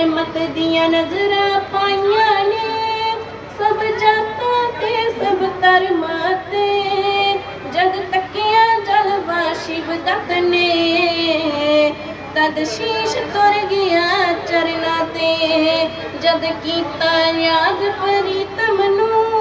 ਰਹਿਮਤ ਦੀਆਂ ਨਜ਼ਰਾਂ ਪਾਈਆਂ ਨੇ। ਸਭ ਜਾਤਾਂ ਤੇ ਸਭ ਧਰਮਾਂ ਤੇ ਜਦ ਤੱਕਿਆ ਜਲਵਾ ਸ਼ਿਵ ਤੱਕ ਨੇ। ਤਦ ਸ਼ੀਸ਼ ਤੁਰ ਗਿਆ ਚਰਨਾ ਤੇ। ਜਦ ਕੀਤਾ ਯਾਦ ਪ੍ਰੀਤਮ ਨੂੰ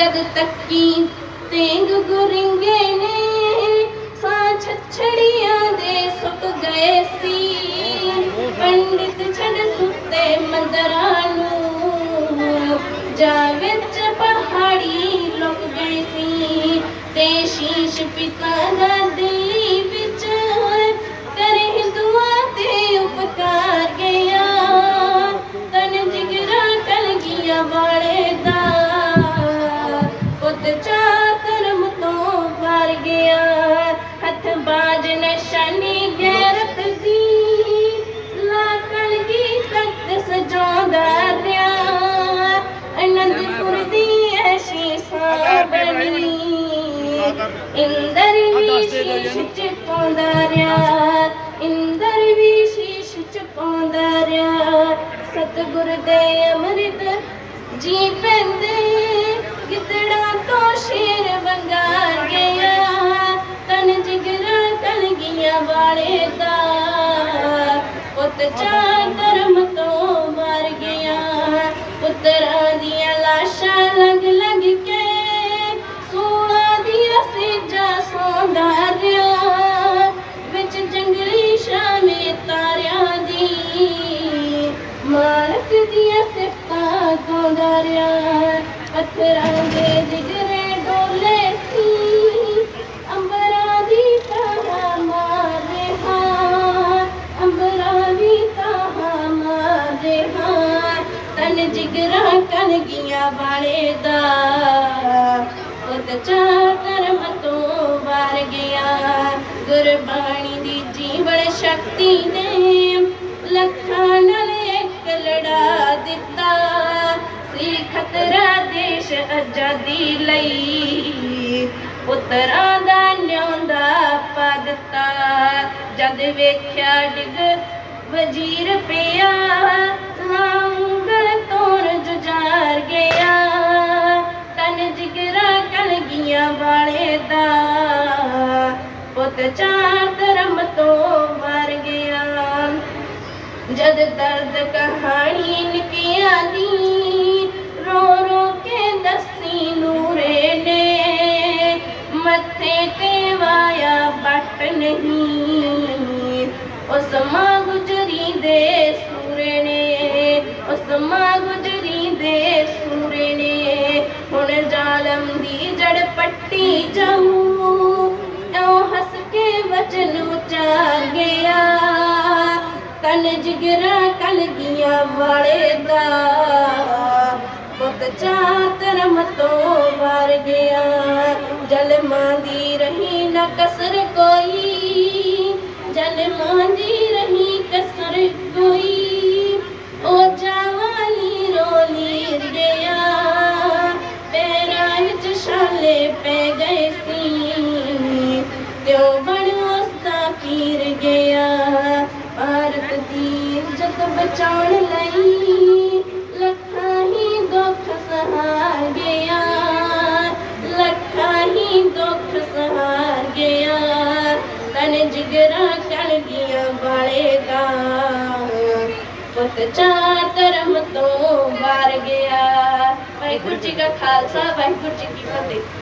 ਜਦ ਤੱਕੀ ਤੇਂਗ ਗੁਰਿੰਗੇ ਨੇ ਸਾਂ ਛਛੜੀਆਂ ਦੇ ਸੁੱਕ ਗਏ ਸੀ। ਪੰਡਿਤ ਛੱਡ ਸੁੱਤੇ ਮੰਦਰਾਂ ਨੂੰ ਜਾ ਵਿੱਚ ਪਹਾੜੀ ਲੁਕ ਗਈ ਸੀ। ਤੇ ਸ਼ੀਸ਼ ਪਿਤਾ ਦਾ ਦਿੱਲੀ ਇੰਦਰ ਵੀ ਸ਼ੀਸ਼ ਚੁਕਾਉਂਦਾ ਰਿਹਾ। ਇੰਦਰ ਵੀ ਸ਼ੀਸ਼ ਚੁਕਾਉਂਦਾ ਰਿਹਾ। ਸਤਿਗੁਰ ਦੇ ਅੰਮ੍ਰਿਤ ਜੀ ਪੈਂਦੇ ਗਿੱਦੜਾਂ ਤੋਂ ਸ਼ੇਰ ਵੰਗਾਰ ਗਿਆ ਤਨ ਜਿਗਰਾ ਕਲਗੀਆਂ ਵਾਲੇ ਦਾ। ਪੁੱਤ ਚਾਰ ਧਰਮ ਤੋਂ ਮਰ ਗਿਆ। ਪੁੱਤਰਾਂ ਦੀਆਂ ਗਾਉਂਦਾ ਰਿਹਾ ਪੱਥਰਾਂ ਦੇ ਜਿਗਰੇ ਡੋਲੇ ਸੀ। ਅੰਬਰਾਂ ਦੀ ਤਾਹਾ ਮਾਰ ਰਿਹਾ ਅੰਬਰਾਂ ਦੀ ਤਾਹਾ ਮਾਰ ਰਿਹਾ ਤਨ ਜਿਗਰਾ ਕਲਗੀਆਂ ਵਾਲੇ ਦਾ। ਪੁੱਤ ਚਾਰ ਧਰਮ ਤੋਂ ਵਾਰ ਗਿਆ। ਗੁਰਬਾਣੀ ਦੀ ਜੀਵਨ ਸ਼ਕਤੀ ਨੇ ਆਜ਼ਾਦੀ ਲਈ। ਪੁੱਤਰਾਂ ਦਾ ਨਿਉਂਦਾ ਪਾ ਦਿੱਤਾ ਜਦ ਵੇਖਿਆ ਡਿਗ ਵਜ਼ੀਰ ਪਿਆ ਲਾਂਗਲ ਤੋਰ ਜੁਝਾਰ ਗਿਆ। ਤਨ ਜਿਗਰਾ ਕਲਗੀਆਂ ਵਾਲੇ ਦਾ। ਪੁੱਤ ਚਾਰ ਵਾਇਆ ਨਹੀਂ ਉਸ ਮਾਂ ਗੁਜਰੀ ਦੇ ਸੂਰੇ ਨੇ, ਉਸ ਮਾਂ ਗੁਜਰੀ ਦੇ ਸੂਰੇ ਨੇ। ਹੁਣ ਜ਼ਾਲਮ ਦੀ ਜੜ ਪੱਟੀ ਜਾਊ ਐਉਂ ਹੱਸ ਕੇ ਵਚਨ ਉਚਾਰ ਗਿਆ ਕਨ ਜਿਗਰਾ ਕਲਗੀਆਂ ਵਾਲੇ ਦਾ। ਪੁੱਤ ਚਾਰ ਧਰਮ ਤੋਂ ਵਾਰ ਗਿਆ। ਜਲਮਾਂ ਦੀ ਰਹੀ ਨਾ ਕਸਰ ਕੋਈ। ਜਲਮਾਂ ਦੀ ਰਹੀ ਕਸਰ ਕੋਈ। ਉਹ ਜਾਵਾਲੀ ਰੋਲੀ ਗਿਆ ਪੈਰਾਂ ਵਿੱਚ ਛਾਲੇ ਪੈ ਗਏ ਸੀ। ਤਿਉ ਬਣ ਉਸਦਾ ਪੀਰ ਗਿਆ। ਭਾਰਤ ਦੀ ਇੱਜ਼ਤ ਬਚਾਉਣ ਲਈ ਪੁੱਤ ਚਾਰ ਧਰਮ ਤੋਂ ਵਾਰ ਗਿਆ। ਵਾਹਿਗੁਰੂ ਜੀ ਕਾ ਖਾਲਸਾ ਵਾਹਿਗੁਰੂ ਜੀ ਕੀ ਫਤਿਹ।